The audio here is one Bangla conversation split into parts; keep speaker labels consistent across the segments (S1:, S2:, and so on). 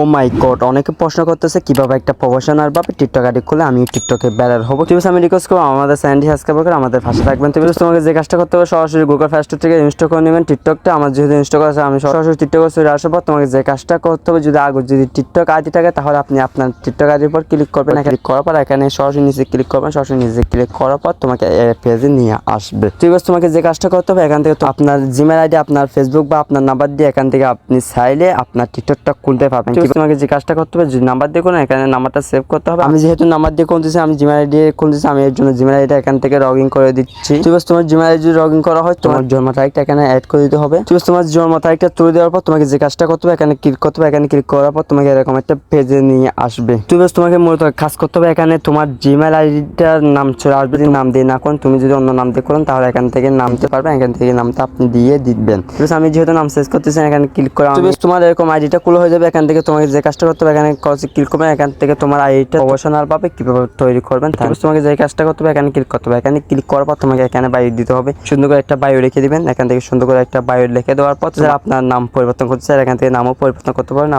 S1: ও মাই গড অনেকে প্রশ্ন করতেছে, কীভাবে একটা প্রফেশনাল ভাবে টিকটক আইডি খুলে আমি টিকটকে ব্যারার হব। ঠিক আমি রিকোয়েস্ট করব, আমাদের স্যান্ডি সাবস্ক্রাইব করে আমাদের পাশে থাকবেন। তো তোমাকে যে কাজটা করতে হবে, সরাসরি গুগল স্টোর থেকে ইনস্টল করে নেবেন টিকটকটা আমার যেহেতু ইনস্টল করা আমি সরাসরি টিকটক চলে আসার পর তোমাকে যে কাজটা করতে হবে, যদি আগে যদি টিকটক আইডি থাকে, তাহলে আপনি আপনার টিকটক আইডির পর ক্লিক করবেন। ক্লিক করার পর এখানে সরাসরি নিচে ক্লিক করবেন, সরাসরি নিচে ক্লিক করার পর তোমাকে পেজে নিয়ে আসবে। ঠিক আছে তোমাকে যে কাজটা করতে হবে, এখান থেকে আপনার জিমেল আইডি আপনার ফেসবুক বা আপনার নাম্বার দিয়ে এখান থেকে আপনি চাইলে আপনার টিকটকটা খুলতে পারবেন। তোমাকে যে কাজটা করতে হবে যে নাম্বার দিয়ে করুন এখানে নাম্বারটা সেভ করতে হবে। আমি যেহেতু নাম্বার দিয়ে খুলতেছি আমি জিমেল আইডি খুলতেছি আমি এর জন্য জিমেল আইডিটা এখান থেকে লগ ইন করে দিচ্ছি। আছে তোমার জিমেল আইডি লগ ইন করা হয় তোমার জন্ম তারিখটা এখানে অ্যাড করে দিতে হবে। আছে তোমার জন্ম তারিখটা তুলে দেওয়ার পর তোমাকে যে কাজটা করতে হবে এখানে ক্লিক করতে হবে এখানে ক্লিক করার পর তোমাকে এরকম একটা পেজে নিয়ে আসবে। আছে তোমাকে মূলত কাজ করতে হবে এখানে তোমার জিমেল আইডিটার নাম চলে আসবে যদি নাম দিয়ে না করেন তুমি যদি অন্য নাম দিয়ে করেন তাহলে এখান থেকে নামতে পারবেন এখান থেকে নামটা আপনি দিয়ে দিবেন। আমি যেহেতু নাম সেভ করতেছি এখানে ক্লিক করা তুমি তোমার এরকম আইডিটা খুলে হয়ে যাবে এখান থেকে তোমাকে যে কাজটা করতে হবে, এখানে ক্লিক করবে, এখান থেকে তোমার আইডিটা প্রফেশনাল পাবে, কীভাবে তৈরি করবেন তারপর তোমাকে যে কাজটা করতে হবে, এখানে ক্লিক করতে হবে। এখানে ক্লিক করার পর তোমাকে এখানে বায়ো দিতে হবে। সুন্দর করে একটা বায়ো লিখে দিবেন, এখান থেকে সুন্দর করে একটা বায়ো লিখে দেওয়ার পর যারা আপনার নাম পরিবর্তন করতে চায়, এখান থেকে নামও পরিবর্তন করতে পারেন।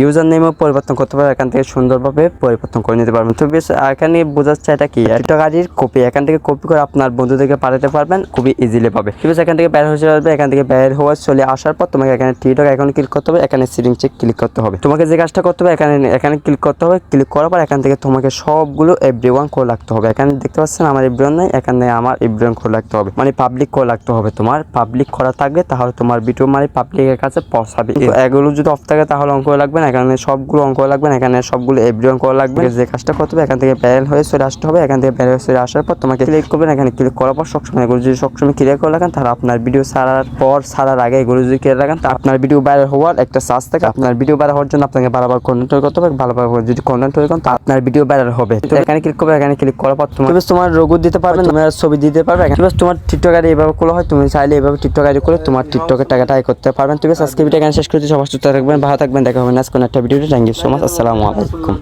S1: ইউজার নেমও পরিবর্তন করতে পারেন, এখান থেকে সুন্দরভাবে পরিবর্তন করে নিতে পারবেন। তো বেশ এখানে বোঝাচ্ছে এটা কি? একটা গাড়ির কপি এখান থেকে কপি করে আপনার বন্ধুদেরকে পাঠাতে পারবেন, খুবই ইজিলি পাবে। ঠিক আছে এখান থেকে বের হয়ে আসবে, এখান থেকে বের হওয়া চলে আসার পর তোমাকে এখানে টিকটক এখন ক্লিক করতে হবে, এখানে সিটিং চেক ক্লিক করতে হবে। তোমাকে যে কাজটা করতে হবে এখানে এখানে ক্লিক করতে হবে। ক্লিক করার পর এখান থেকে তোমাকে সবগুলো এভরি ওয়ান করে রাখতে হবে। এখানে দেখতে পাচ্ছেন আমার এভরি ওয়ান নাই এখানে আমার এভরি ওয়ান করে রাখতে হবে। মানে পাবলিক করে রাখতে হবে তোমার। পাবলিক করা থাকবে তাহলে তোমার ভিডিও মানে পাবলিকের কাছে পৌঁছাবে। এগুলো যদি অফ থাকে তাহলে অঙ্ক লাগবে না। এখানে সবগুলো অঙ্ক লাগবে না এখানে সবগুলো এভরি ওয়ান করা লাগবে যে কাজটা করতে হবে এখান থেকে ব্যারেল হয়ে চলে আসতে হবে। এখান থেকে ব্যারেল হয়ে চলে আসার পর তোমাকে ক্লিক করবেন। এখানে ক্লিক করার পর সবসময় এগুলো যদি সবসময় ক্লিয়ার করে রাখেন তাহলে আপনার ভিডিও ছাড়ার পর ছাড়ার আগে এগুলো যদি ক্লিয়ার রাখেন তা আপনার ভিডিও বাইরে হওয়ার একটা চার্জ থাকে। আপনার ভিডিও বাইরে হওয়ার জন্য আপনাকে বারবার কন্টেন্ট তৈরি করতে হবে ভালোভাবে যদি কন্টেন্ট তৈরি করেন তা আপনার ভিডিও ভাইরাল হবে। তো এখানে ক্লিক করবে এখানে ক্লিক করার পর তোমার তুমি তোমার রোগও দিতে পারবে তোমার ছবি দিতে পারবে তুমি তোমার টিকটক আইডি এভাবে খোলা হয় তুমি চাইলে এভাবে টিকটক আইডি করে তোমার টিকটকের টাকাটা আয় করতে পারবেন। তুমি আছে আজকে ভিডিও এখানে শেষ করতে সবাই সুস্থ থাকবেন ভালো থাকবেন দেখা হবে না কোনো একটা ভিডিওতে থ্যাংক ইউ সো মাচ আসসালামু আলাইকুম।